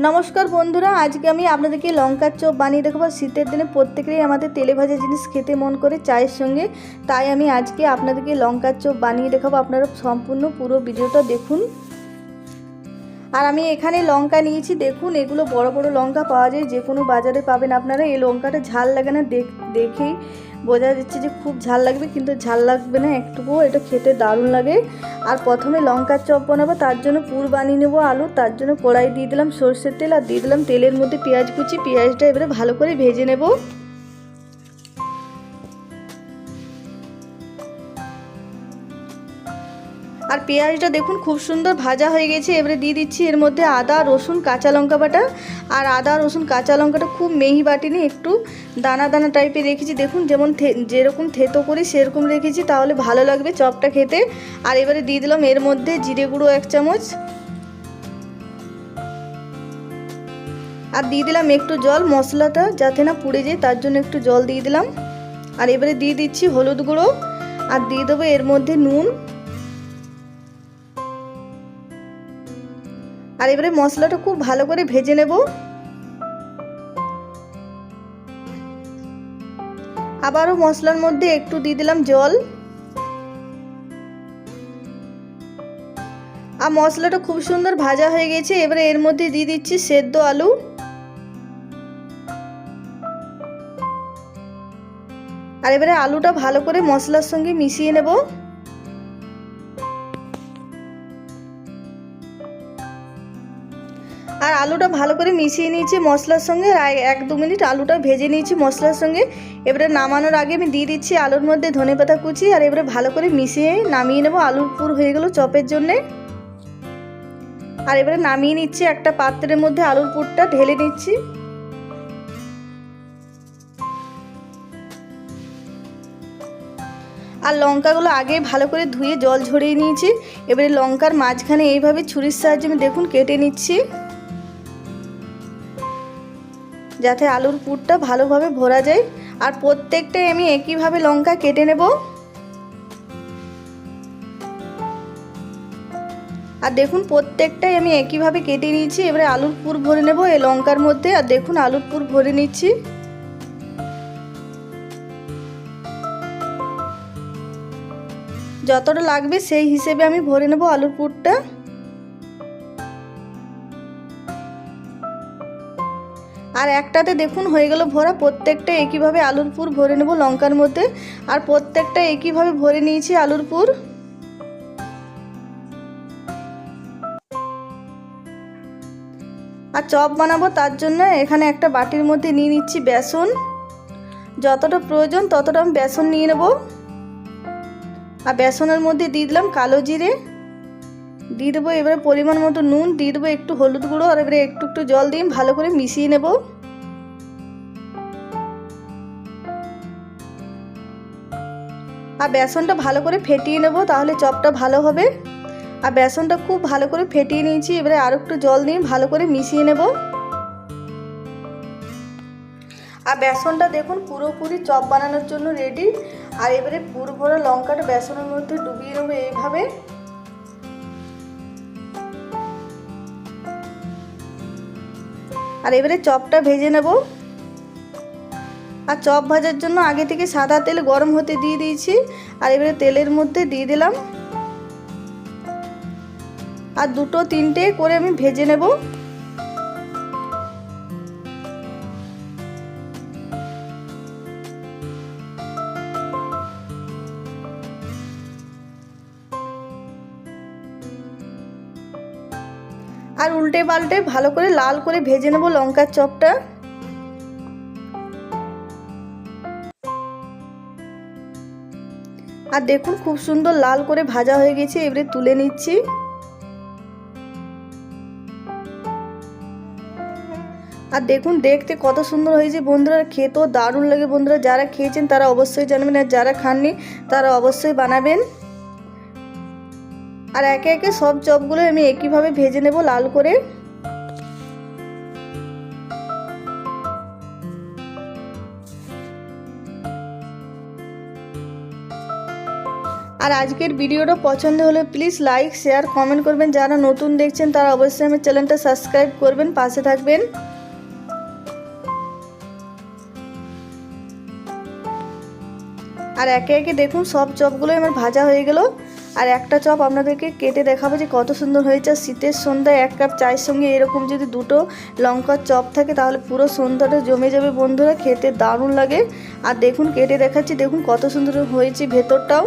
নমস্কার বন্ধুরা, আজকে আমি আপনাদেরকে লঙ্কার চপ বানিয়ে দেখাবো। শীতের দিনে প্রত্যেকেরই আমাদের তেলে ভাজা জিনিস খেতে মন করে চায়ের সঙ্গে। তাই আমি আজকে আপনাদেরকে লঙ্কার চপ বানিয়ে দেখাবো। আপনারা সম্পূর্ণ পুরো ভিডিওটা দেখুন। আর আমি এখানে লঙ্কা নিয়েছি। দেখুন, এগুলো বড় বড় লঙ্কা পাওয়া যায়। যে কোনো বাজারে পাবেন আপনারা। এই লঙ্কাটা ঝাল লাগে না দেখ, দেখেই। বোঝা যাচ্ছে যে খুব ঝাল লাগবে, কিন্তু ঝাল লাগবে না একটুকুও, এটা খেতে দারুণ লাগে। আর প্রথমে লঙ্কার চপ বানাবো, তার জন্য পুর বানিয়ে নেব আলু, তার জন্য কড়াই দিয়ে দিলাম সর্ষের তেল, আর দিয়ে দিলাম তেলের মধ্যে পেঁয়াজ কুচি, পেঁয়াজটা এবারে ভালো করে ভেজে নেব। আর পেঁয়াজটা দেখুন, খুব সুন্দর ভাজা হয়ে গেছে। এবারে দিয়ে দিচ্ছি এর মধ্যে আদা, রসুন, কাঁচা লঙ্কা বাটা। আর আদা, রসুন, কাঁচা লঙ্কাটা খুব মেহি বাটিনি একটু দানা দানা টাইপের রেখেছি। দেখুন, যেমন যেরকম থেতো করি সেরকম রেখেছি, তাহলে ভালো লাগবে চপটা খেতে। আর এবারে দিয়ে দিলাম এর মধ্যে জিরে গুঁড়ো এক চামচ। আর দিয়ে দিলাম একটু জল, মশলাটা যাতে না পুড়ে যায়, তার জন্য একটু জল দিয়ে দিলাম। আর এবারে দিয়ে দিচ্ছি হলুদ গুঁড়ো। আর দিয়ে দেবো এর মধ্যে নুন। আর এবারে মশলাটা খুব ভালো করে ভেজে নেব। আবারও মশলার মধ্যে একটু দিয়ে দিলাম জল। আর মশলাটা খুব সুন্দর ভাজা হয়ে গেছে, এবারে এর মধ্যে দিয়ে দিচ্ছি সেদ্ধ আলু। আর এবারে আলুটা ভালো করে মশলার সঙ্গে মিশিয়ে নেব। আর আলুটা ভালো করে মিশিয়ে নিয়েছি মশলার সঙ্গে আর এক দু মিনিট আলুটা ভেজে নিয়েছি মশলার সঙ্গে। এবারে নামানোর আগে আমি দিয়ে দিচ্ছি আলুর মধ্যে ধনে পাতা কুচি আর এবারে ভালো করে মিশিয়ে নামিয়ে নেব। আলুর পুর হয়ে গেল চপের জন্যে। আর এবারে নামিয়ে নিচ্ছি একটা পাত্রের মধ্যে আলুর পুরটা ঢেলে নিচ্ছি। আর লঙ্কাগুলো আগে ভালো করে ধুয়ে জল ঝরিয়ে নিয়েছি। এবারে লঙ্কার মাঝখানে এইভাবে ছুরির সাহায্যে আমি দেখুন কেটে নিচ্ছি। যাতে আলুর পুরটা ভালোভাবে ভরা যায়। আর প্রত্যেকটাই আমি একইভাবে লঙ্কা কেটে নেব। আর দেখুন, প্রত্যেকটাই আমি একইভাবে কেটে নিয়েছি। এবারে আলুর পুর ভরে নেব এই লঙ্কার মধ্যে। আর দেখুন, আলুর পুর ভরে নিচ্ছি। যতটা লাগবে সেই হিসেবে আমি ভরে নেব আলুর পুরটা। আর একটাতে দেখুন হয়ে গেল ভরা, প্রত্যেকটা একইভাবে আলুর পুর ভরে নেব লঙ্কার মধ্যে। আর প্রত্যেকটা একইভাবে ভরে নিয়েছি আলুর পুর। আর চপ বানাবো তার জন্য এখানে একটা বাটির মধ্যে নিয়ে নিচ্ছি বেসন। যতটা প্রয়োজন ততটা আমি বেসন নিয়ে নেব। আর বেসনের মধ্যে দিয়ে দিলাম কালো জিরে। দিয়ে দেবো, এবারে পরিমাণ মতো নুন, দিয়ে দেবো একটু হলুদ গুঁড়ো আর এবারে একটু একটু জল দিয়ে ভালো করে মিশিয়ে নেব। আর বেসনটা ভালো করে ফেটিয়ে নেব, তাহলে চপটা ভালো হবে। আর বেসনটা খুব ভালো করে ফেটিয়ে নিয়েছি, এবারে আর একটু জল দিয়ে ভালো করে মিশিয়ে নেব। আর বেসনটা দেখুন পুরোপুরি চপ বানানোর জন্য রেডি আর এবারে পুরো ভরা লঙ্কাটা বেসনের মধ্যে ডুবিয়ে নেব এইভাবে। আর এবারে চপটা ভেজে নেব। আর চপ ভাজার জন্য আগে থেকে সাদা তেল গরম হতে দিয়ে দিয়েছি। আর এবারে তেলের মধ্যে দিয়ে দিলাম। আর দুটো তিনটে করে আমি ভেজে নেব। আর উল্টে পাল্টে ভালো করে লাল করে ভেজে নেব লঙ্কার চপটা। আর দেখুন খুব সুন্দর লাল করে ভাজা হয়ে গেছে, এবারে তুলে নিচ্ছি। আর দেখুন, দেখতে কত সুন্দর হয়েছে বন্ধুরা খেতেও দারুণ লাগে বন্ধুরা। যারা খেয়েছেন তারা অবশ্যই জানবেন, আর যারা খাননি তারা অবশ্যই বানাবেন। আর একে একে সব চপগুলো আমি একইভাবে ভেজে নেব লাল করে। আর আজকের ভিডিওটা পছন্দ হলে প্লিজ লাইক, শেয়ার, কমেন্ট করবেন। যারা নতুন দেখছেন, তারা অবশ্যই আমার চ্যানেলটা সাবস্ক্রাইব করবেন, পাশে থাকবেন। আর একে একে দেখুন, সব চপগুলোই আমার ভাজা হয়ে গেল। আর একটা চপ আপনাদেরকে কেটে দেখাবো যে কত সুন্দর হয়েছে। শীতের সন্ধ্যায় এক কাপ চায়ের সঙ্গে এরকম যদি দুটো লঙ্কার চপ থাকে, তাহলে পুরো সন্ধ্যাটা জমে যাবে বন্ধুরা। খেতে দারুণ লাগে। আর দেখুন, কেটে দেখাচ্ছি। দেখুন কত সুন্দর হয়েছে ভেতরটাও।